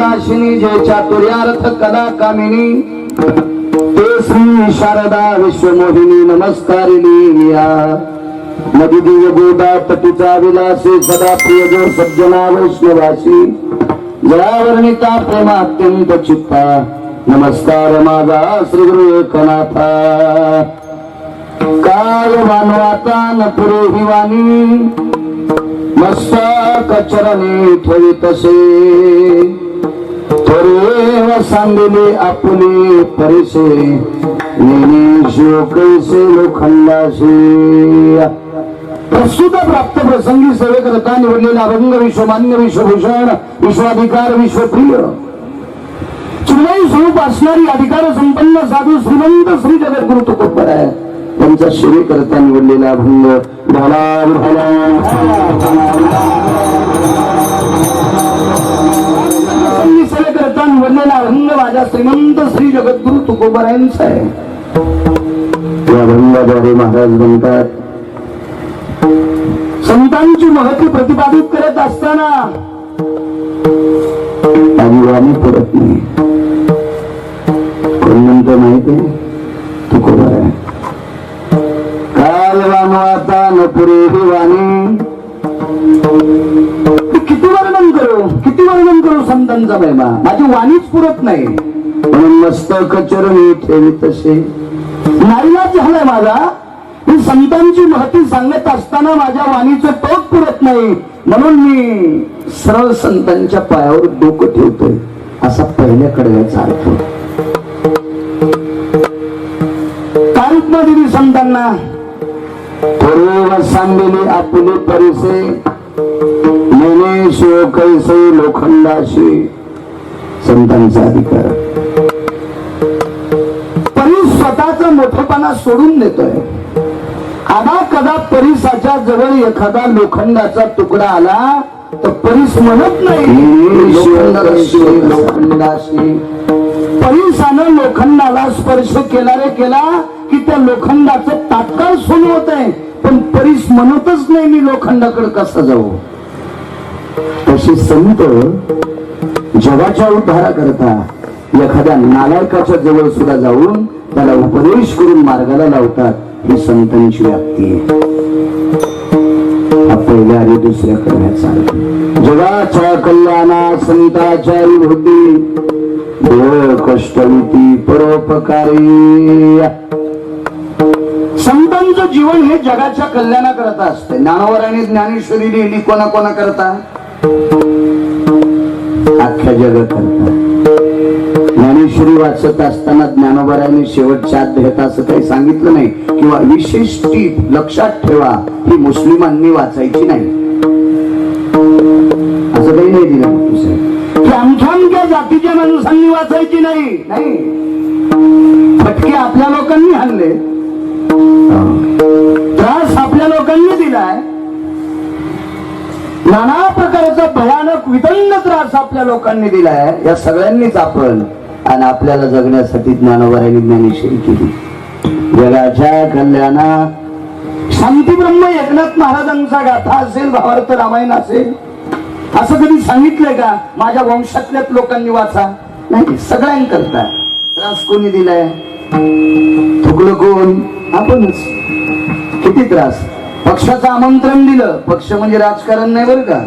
लोखंडाशिनी जे चातुर्यार्थ कदा कामिनी ते श्री शारदा विश्वमोहिनी नमस्कारिणी या। नदी दिव्य गोदा तटीचा विलासी सदा प्रिय जो सज्जना वैष्णवासी। जयावर्णिता प्रेमा अत्यंत चित्ता। नमस्कार माझा श्री गुरु एकनाथा। काल मानवाता न पुरोही वाणी मस्तक ठेवी तसे। थोरे सांगिले आपुले परिसे कैसे लोखंडाशी. प्रस्तुत प्राप्त प्रसंगी सेवे निवडलेला अभंग विश्वमान्य विश्वभूषण विश्वाधिकार विश्वप्रिय चिन्मयी स्वरूप असणारी अधिकार संपन्न साधू श्रीमंत श्री जगद्गुरु तुकोपर आहे. त्यांचा सेवे निवडलेला अभंग भला भला. तुकोबरायांचा आहे. या अभंगाद्वारे महाराज म्हणतात संतांची महती प्रतिपादित करत असताना वाणी परत नाही. कोण म्हणतो माहिती आहे? काल वानवाता न पुरेही वाणी किती वर्णन करू? किती वर्णन करू संतांचा महिमा? माझी वाणीच पुरत नाही. म्हणून मस्तक चरणी ठेवी तसे. झालाय माझा. मी संतांची महती सांगत असताना माझ्या वाणीचं टोक पुरत नाही. म्हणून मी सरळ संतांच्या पायावर डोकं ठेवतोय. असा पहिल्या कडव्याचा अर्थ. काय उपमा दिली संतांना सांगलेले आपले परिसे. मेने शिव कैसे लोखंडाशी. संतांचा अधिकार. मोठेपणा सोडून देतोय. आधा कदा परिसाच्या जवळ एखादा लोखंडाचा तुकडा आला तर परीस म्हणत नाही. लोखंडाशी परिसानं लोखंडाला स्पर्श केला रे केला की त्या लोखंडाचं तात्काळ सोन होत आहे पण परीस म्हणतच नाही मी लोखंडाकडे कसं जाऊ. तशी संत जगाच्या उद्धारा करता एखाद्या नालायकाच्या जवळ सुद्धा जाऊन त्याला उपदेश करून मार्गाला लावतात. ही संतांची व्याप्ती आहे. पहिल्या आणि दुसऱ्या करण्याचा जगाच्या कल्याणा संताच्या विभूती देव कष्टविती परोपकारी. संतांचं जीवन हे जगाच्या कल्याणा करता असते. ज्ञानावर आणि ज्ञानेश्वरी लिहिली कोणा कोणा करता? अख्ख्या जगाकरता. ज्ञानेश्वरी वाचत असताना ज्ञान ज्ञानोबराने शेवटच्या अध्यायात असं काही सांगितलं नाही. किंवा विशेष टीप लक्षात ठेवा ही मुस्लिमांनी वाचायची नाही. असं काही नाही दिलं की आमच्या जातीच्या माणसांनी वाचायची नाही. नाही. फटके आपल्या लोकांनी हल्ले त्रास आपल्या लोकांनी दिलाय. नाना प्रकारचा भयानक विदंड त्रास आपल्या लोकांनी दिलाय. या सगळ्यांनीच आपण आणि आपल्याला जगण्यासाठी ज्ञानोबराने ज्ञानेश्वरी केली. जगाच्या कल्याणा शांती ब्रह्म एकनाथ महाराजांचा गाथा असेल भावार्थ रामायण असेल असं कधी सांगितलंय का? माझ्या वंशातल्याच लोकांनी वाचा. नाही सगळ्यांकरता. त्रास कोणी दिलाय? थुकलं कोण? आपणच. किती त्रास? पक्षाचं आमंत्रण दिलं. पक्ष म्हणजे राजकारण नाही बरं का?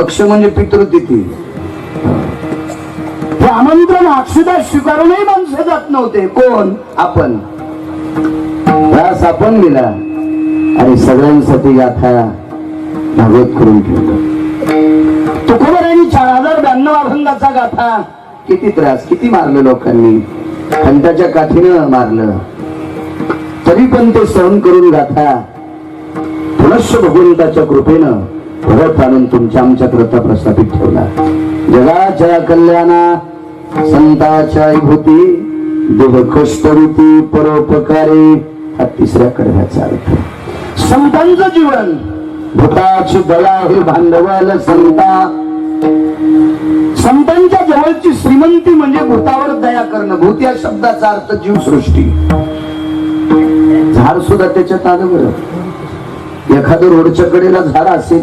पक्ष म्हणजे पितृतिथी. हे आमंत्रण अक्षदा स्वीकारूनही माणसं जात नव्हते. कोण? आपण. त्रास आपण गेला आणि सगळ्यांसाठी गाथा भागवत करून ठेवलं तुकोबरांनी चार हजार ब्याण्णव अभंगाचा गाथा किती त्रास किती मारलं लोकांनी? खंडाच्या काठीनं मारलं. तरी पण ते सहन करून गाथा पुनश्च भगवंताच्या कृपेनं भरत आणून तुमच्या आमच्या प्रस्थापित ठेवला. जगाच्या कल्याणा. संताच्या विभूती देह कष्टवृत्ती परोपकारी हा तिसऱ्या कडव्याचा अर्थ. संतांचं जीवन. भूताची दया हे भांडवल संता. संतांच्या जवळची श्रीमंती म्हणजे भूतावर दया करणं. भूत या शब्दाचा अर्थ जीवसृष्टी. झाड सुद्धा त्याच्यात आलं बरं. एखादं रोडच्या कडेला झाड असेल